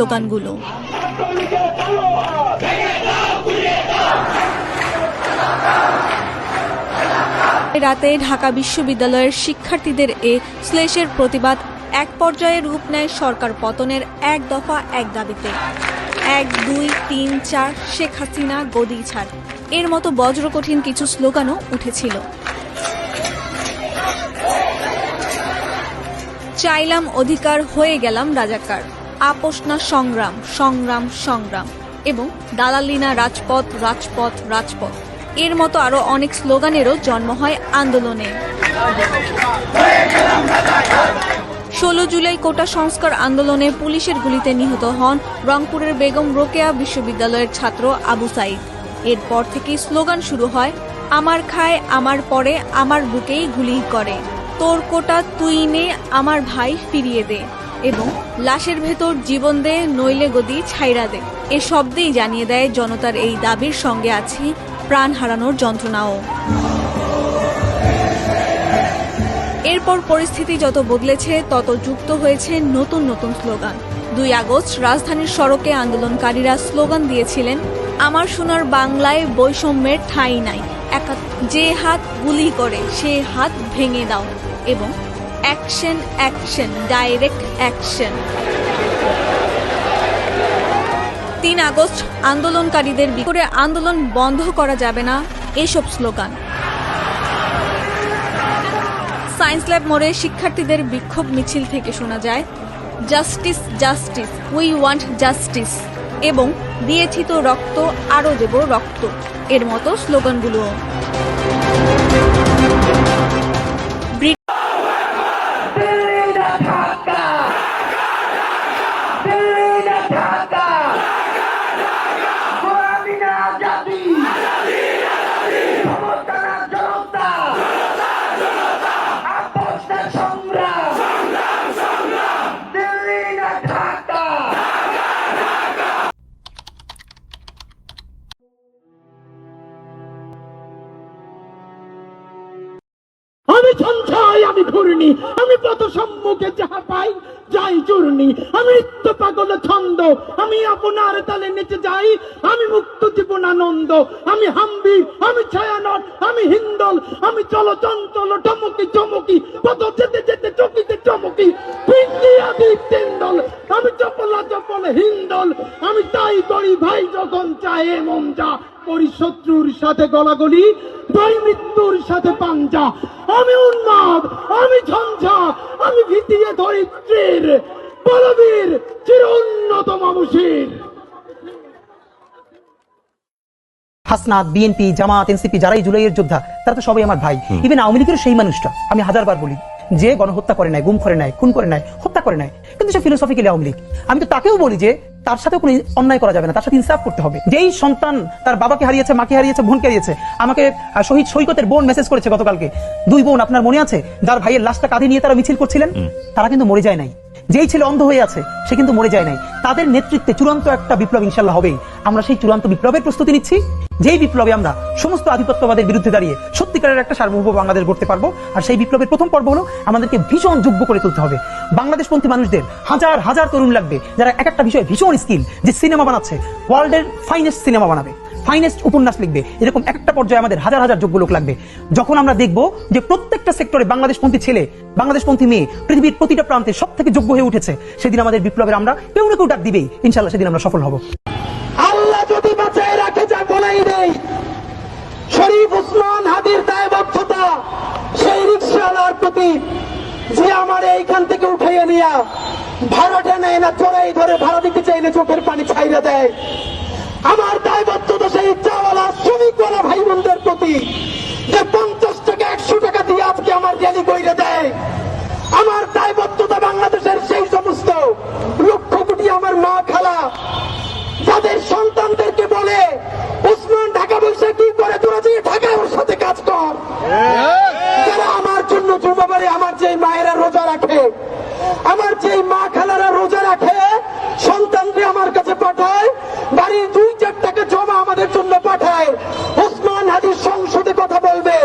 স্লোগানগুলো। রাতে ঢাকা বিশ্ববিদ্যালয়ের শিক্ষার্থীদের এ শ্লেষের প্রতিবাদ এক পর্যায়ে রূপ নেয় সরকার পতনের এক দফা এক দাবিতে। এক, দুই, তিন, চার, শেখ হাসিনা গদি ছাড়। এর মতো বজ্রকঠিন কিছু স্লোগানও উঠেছিল। চাইলাম অধিকার, হয়ে গেলাম রাজাকার। আপোষ না সংগ্রাম সংগ্রাম সংগ্রাম। এবং দালালিনা রাজপথ রাজপথ রাজপথ। এর মতো আরও অনেক স্লোগানেরও জন্ম হয় আন্দোলনে। ষোলো জুলাই কোটা সংস্কার আন্দোলনে পুলিশের গুলিতে নিহত হন রংপুরের বেগম রোকেয়া বিশ্ববিদ্যালয়ের ছাত্র আবু সাইদ। এরপর থেকেই স্লোগান শুরু হয়, আমার খায়, আমার পরে আমার বুকেই গুলি করে। তোর কোটা তুই নে, আমার ভাই ফিরিয়ে দে। এবং লাশের ভেতর জীবন দে, নইলে গদি ছাইরা দে। এ শব্দেই জানিয়ে দেয়, জনতার এই দাবির সঙ্গে আছে প্রাণ হারানোর যন্ত্রণাও। এরপর পরিস্থিতি যত বদলেছে, তত যুক্ত হয়েছে নতুন নতুন স্লোগান। দুই আগস্ট, রাজধানীর সড়কে আন্দোলনকারীরা স্লোগান দিয়েছিলেন, আমার সোনার বাংলায় বৈষম্যের ঠাঁই নাই। একা যে হাত গুলি করে, সে হাত ভেঙে দাও। এবং অ্যাকশন অ্যাকশন ডাইরেক্ট অ্যাকশন তিন আগস্ট, আন্দোলনকারীদের করে আন্দোলন বন্ধ করা যাবে না এসব স্লোগান। সায়েন্স ল্যাব মোড়ে শিক্ষার্থীদের বিক্ষোভ মিছিল থেকে শোনা যায়, justice justice, we want justice এবং দিয়েছি তো রক্ত আরও দেব রক্ত এর মতো স্লোগানগুলো সঞ্চয় আমি পথ সম্মুখে যাহা পাই, যাই চূর্ণি আমি নিত্য পাগল ছন্দ, আমি আপনার তালে নেচে যাই, আমি মুক্ত জীবন আনন্দ, আমি হাম্বি আমি ছায়ানট, আমি হিন্দল, আমি চল চঞ্চল, টমকি চমকি, পথ যেতে যেতে চকিতে চমকি। পিন্দি আদি তেন্দল আমি চপলা চপল হিন্দল, আমি তাই করি ভাই যখন চায় মন যা। করি শত্রুর সাথে গলাগলি দুই মৃত্যুর সাথে পাঞ্জা। আমি উন্মাদ আমি ঝঞ্ঝা আমি ভিতিয়ে ধরিত্রীর বলবীর চির উন্নত মানুষের হাসনাত বিএনপি জামাত এনসিপি যারাই জুলাইয়ের যোদ্ধা তারা তো সবাই আমার ভাই। ইভেন আওয়ামী লীগের সেই মানুষটা আমি হাজারবার বলি যে গণহত্যা করে নাই গুম করে নাই খুন করে নাই হত্যা করে নাই কিন্তু সে ফিলোসফিক্যালি আওয়ামী লীগ। আমি তো তাকেও বলি যে তার সাথে কোনো অন্যায় করা যাবে না তার সাথে ইনসাফ করতে হবে। যেই সন্তান তার বাবাকে হারিয়েছে মাকে হারিয়েছে বোনকে হারিয়েছে আমাকে শহীদ সৈকতের বোন মেসেজ করেছে গতকালকে দুই বোন আপনার মনে আছে? যার ভাইয়ের লাশটা কাঁধে নিয়ে তারা মিছিল করছিলেন? তারা কিন্তু মরে যায় নাই। যেই ছেলে অন্ধ হয়ে আছে সে কিন্তু মরে যায় নাই। তাদের নেতৃত্বে চূড়ান্ত একটা বিপ্লব ইনশাল্লাহ হবেই। আমরা সেই চূড়ান্ত বিপ্লবের প্রস্তুতি নিচ্ছি। যেই বিপ্লবে আমরা সমস্ত আধিপত্যবাদের বিরুদ্ধে দাঁড়িয়ে সত্যিকারের একটা সার্বভৌম বাংলাদেশ গড়তে পারব। আর সেই বিপ্লবের প্রথম পর্ব হলো আমাদেরকে ভীষণ যোগ্য করে তুলতে হবে। বাংলাদেশপন্থী মানুষদের হাজার হাজার তরুণ লাগবে যারা এক একটা বিষয়ে ভীষণ স্কিল যে সিনেমা বানাচ্ছে। ওয়ার্ল্ডের ফাইনেস্ট সিনেমা বানাবে। ফাইনেস্ট উপন্যাস লিখবে। এরকম একটা পর্যায়ে আমাদের হাজার হাজার যোগ্য লোক লাগবে। যখন আমরা দেখব যে প্রত্যেকটা সেক্টরে বাংলাদেশপন্থী ছেলে, বাংলাদেশপন্থী মেয়ে, পৃথিবীর প্রতিটা প্রান্তে সব থেকে যোগ্য হয়ে উঠেছে, সেদিন আমাদের বিপ্লবের আমরা কেউ না কেউ ডাক দিবেই। ইনশাল্লাহ সেদিন আমরা সফল হব। উসমান হাদির দায়বদ্ধতা, সেই রিক্সাওয়ালার প্রতি যে আমার এইখান থেকে উঠাইয়া নিয়া ভাড়াটা নেয় না, চোরাই ধরে ভাড়া দিতে চাইলে চোখের পানি ছাইরা দেয়। আমার দায়বদ্ধতা সেই সন্তানকে আমার কাছে পাঠায়, বাড়ির দুই চার টাকা জমা আমাদের জন্য পাঠায় উসমান হাদির সংসদে কথা বলবে।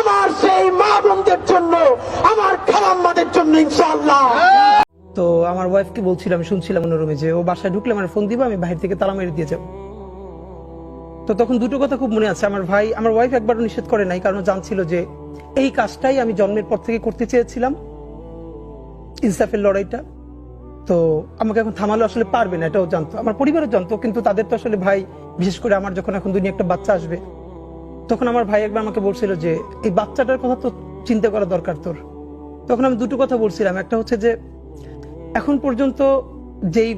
আমার সেই মা বোনদের জন্য, আমার খালাম্মাদের জন্য ইনশাআল্লাহ। তো আমার ওয়াইফকে বলছিলাম, শুনছিলাম অন্য যে ও বাসায় ঢুকলে আমার ফোন দিবা, আমি বাইরে থেকে তালা মেরে দিয়ে যাব। তো তখন দুটো কথা খুব মনে আছে। আমার ভাই, আমার ওয়াইফ একবারও নিষেধ করে নাই, কারণ জানছিল যে এই কাজটাই আমি জন্মের পর থেকে করতে চেয়েছিলাম, ইনসাফের লড়াইটা। তো আমাকে এখন থামালো আসলে পারবে না, এটাও জানতো। আমার পরিবারও জানতো, কিন্তু তাদের তো আসলে ভাই, বিশেষ করে আমার যখন এখন দুনিয়া একটা বাচ্চা আসবে, তখন আমার ভাই একবার আমাকে বলছিল যে, এই বাচ্চাটার কথা তো চিন্তা করা দরকার তোর। তখন আমি দুটো কথা বলছিলাম। একটা হচ্ছে যে, এখন পর্যন্ত যেই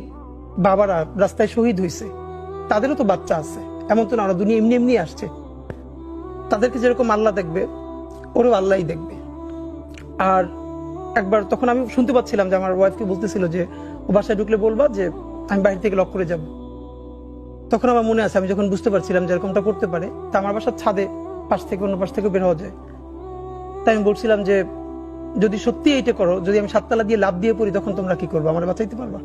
বাবারা রাস্তায় শহীদ হয়েছে তাদেরও তো বাচ্চা আছে। এমন তো না, ওরা দুনিয়া এমনি এমনি আসছে। তাদেরকে যেরকম আল্লাহ দেখবে, ওরও আল্লাহই দেখবে। আর একবার তখন আমি শুনতে পাচ্ছিলাম যে আমার ওয়াইফকে বলতেছিল যে, ও বাসায় ঢুকলে বলবা যে, আমি বাইরে থেকে লক করে যাব। তখন আমার মনে আছে, আমি যখন বুঝতে পারছিলাম যে এরকমটা করতে পারে, তা আমার বাসার ছাদে পাশ থেকে অন্য পাশ থেকে বের হওয়া যায়। তাই আমি বলছিলাম যে, যদি সত্যি এইটা করো, যদি আমি সাততলা দিয়ে লাভ দিয়ে পড়ি, তখন তোমরা কি করব? আমার বাঁচাইতে পারবা?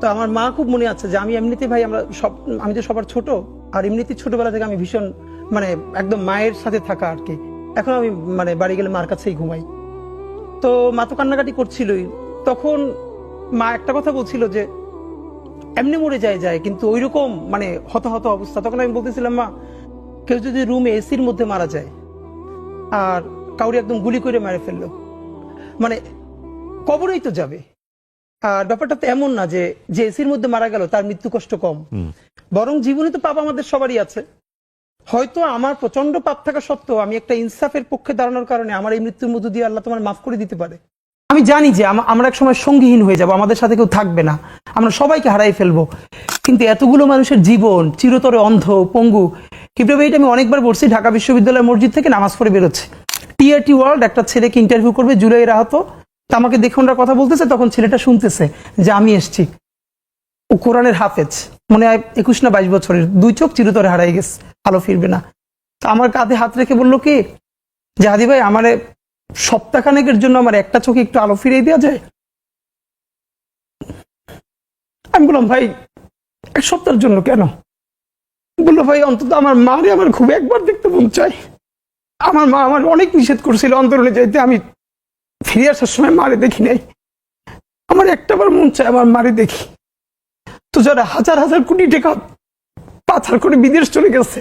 তো আমার মা খুব মনে আছে যে, আমি এমনিতে ভাই আমরা সব, আমি তো সবার ছোট, আর এমনিতে ছোটবেলা থেকে আমি ভীষণ মানে একদম মায়ের সাথে থাকা আর কি। এখন আমি মানে বাড়ি গেলে মার কাছেই ঘুমাই। তো মা তো কান্নাকাটি করছিলই। তখন মা একটা কথা বলছিল যে এমনি মরে যায় যায় কিন্তু ওইরকম মানে হতাহত অবস্থা। তখন আমি বলতেছিলাম মা কেউ যদি রুমে এসির মধ্যে মারা যায় আর কাউরি একদম গুলি করে মেরে ফেলল মানে কবরেই তো যাবে। আর ব্যাপারটা তো এমন না যে যে এসির মধ্যে মারা গেল তার মৃত্যু কষ্ট কম। বরং জীবনে তো পাপ আমাদের সবারই আছে। হয়তো আমার প্রচণ্ড পাপ থাকা সত্ত্বেও আমি একটা ইনসাফের পক্ষে দাঁড়ানোর কারণে আমার এই মৃত্যুর মধ্য দিয়ে আল্লাহ তোমার মাফ করে দিতে পারে। আমি জানি যে আমরা এক সময় সঙ্গীহীন হয়ে যাব, আমাদের সাথে কেউ থাকবে না। আমরা সবাইকে হারাই ফেলব। কিন্তু এতগুলো মানুষের জীবন চিরতরে অন্ধ, পঙ্গু। এটা আমি অনেকবার বলছি, ঢাকা বিশ্ববিদ্যালয় মসজিদ থেকে নামাজ পড়ে বেরোচ্ছে। টিআরটি ওয়ার্ল্ড একটা ছেলেকে ইন্টারভিউ করবে? জুলাইয়ের আহত তা আমাকে দেখে ওনারা কথা বলতেছে, তখন ছেলেটা শুনতেছে যে আমি এসছি। ও কোরআনের হাফেজ। মনে হয় একুশ না বাইশ বছরের। দুই চোখ চিরতরে হারাই গেছে, ভালো ফিরবে না। তো আমার কাঁধে হাত রেখে বলল কি? যে হাদি ভাই, আমার সপ্তাহখানেকের জন্য আমার একটা চোখে একটু আলো ফিরিয়ে দেওয়া যায়? আমি বললাম, ভাই, এক সপ্তাহের জন্য কেন? বলল, ভাই, অন্তত আমার মারে আমার খুব একবার দেখতে মন চায়। আমার মা আমার অনেক নিষেধ করছিল অন্তরণে যাইতে, আমি ফিরে আসার সময় মারে দেখি নাই। আমার একটাবার মন চায় আমার মারে দেখি। তো যারা হাজার হাজার কোটি টাকা পাচার করে বিদেশ চলে গেছে।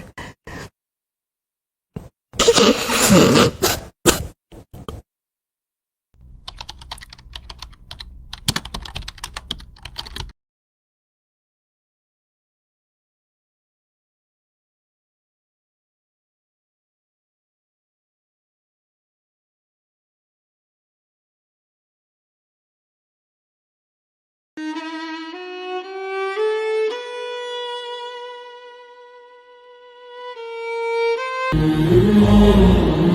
আদি Allah'ım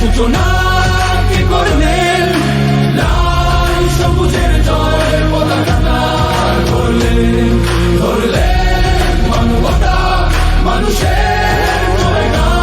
সূচনা কে করলেন? লাল সবুজের জয় পতাকাটা ধরলেন। ধরলেন মানবতা মানুষের জয়গান।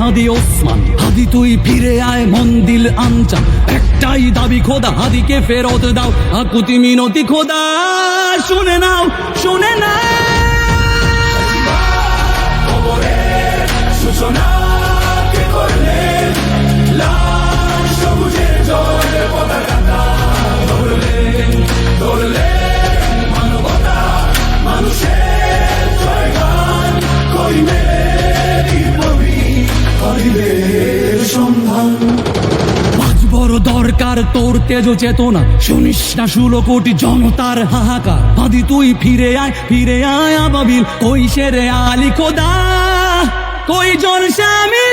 হাদি ওসমান, হাদি তুই ফিরে আয় মন্দিল আনচান একটাই দাবি, খোদা, হাদিকে ফেরত দাও। আকুতি মিনতি খোদা, শুনে নাও শুনে নাও। তেজ চেতনা শুনিস না ষোলো কোটি জনতার হাহাকার। আদি তুই, ফিরে আয় ফিরে আয় আবাবিল। কই সেরে আলি খোদা? কই জন স্বামী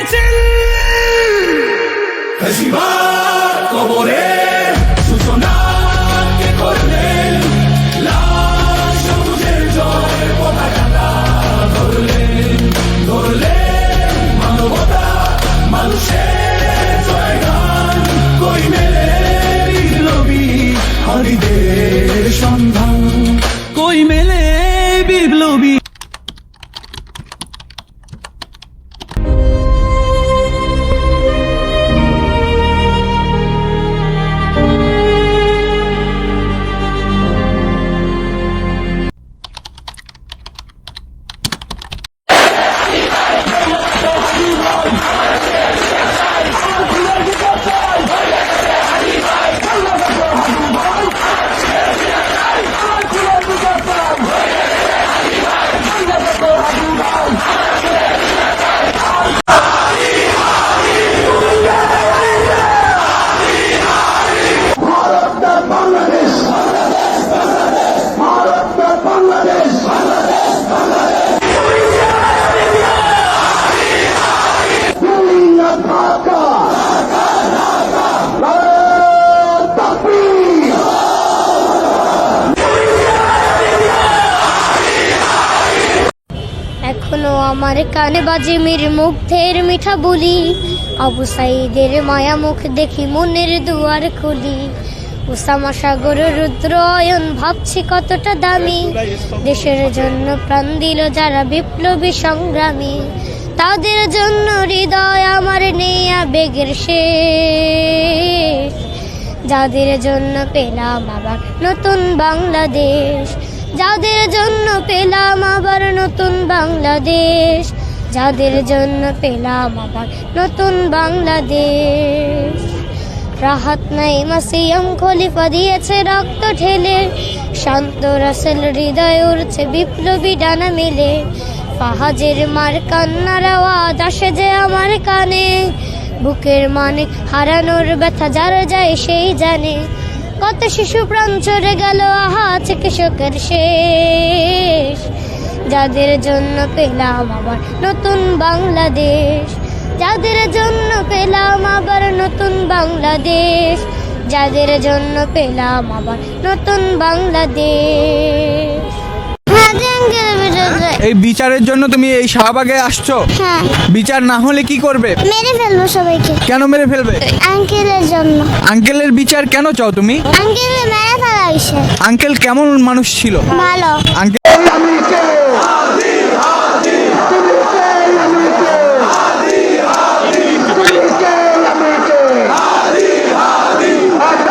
আমার কানে বাজে মির মুগ্ধের মিঠা বলি। আবু সাইদের মায়া মুখ দেখি মনের দুয়ার খুলি। উসামা সাগর রুদ্রয়ন ভাবছি কতটা দামি। দেশের জন্য প্রাণ দিল যারা বিপ্লবী সংগ্রামী। তাদের জন্য হৃদয় আমার নেই আবেগের শেষ। যাদের জন্য পেলাম আবার নতুন বাংলাদেশ। যাদের জন্য পেলাম আবার নতুন বাংলাদেশ, যাদের জন্য পেলাম আবার নতুন বাংলাদেশ। রাহাত নাই মাসিয়াম খলিফা দিয়েছে রক্ত ঢেলে, শান্ত রাসেল হৃদয় উড়ছে বিপ্লবী ডানা মেলে। পাহাজের মার কান্নার আওয়াজ আসে যে আমার কানে, বুকের মানে হারানোর ব্যথা যার যায় সেই জানে। কত শিশু প্রাণ চড়ে গেল, আহা, চিকিৎসকের শেষ। যাদের জন্য পেলাম আবার নতুন বাংলাদেশ, যাদের জন্য পেলাম আবার নতুন বাংলাদেশ, যাদের জন্য পেলাম আবার নতুন বাংলাদেশ। এই বিচারের জন্য তুমি এই শাহবাগে আসছো? হ্যাঁ। বিচার না হলে কি করবে? মেরে ফেলব সবাইকে। কেন মেরে ফেলবে? আঙ্কেলের জন্য। আঙ্কেলের বিচার কেন চাও তুমি? আঙ্কেল মেরে ফেলা হয়েছে। আঙ্কেল কেমন মানুষ ছিল? ভালো। আঙ্কেল আমি কে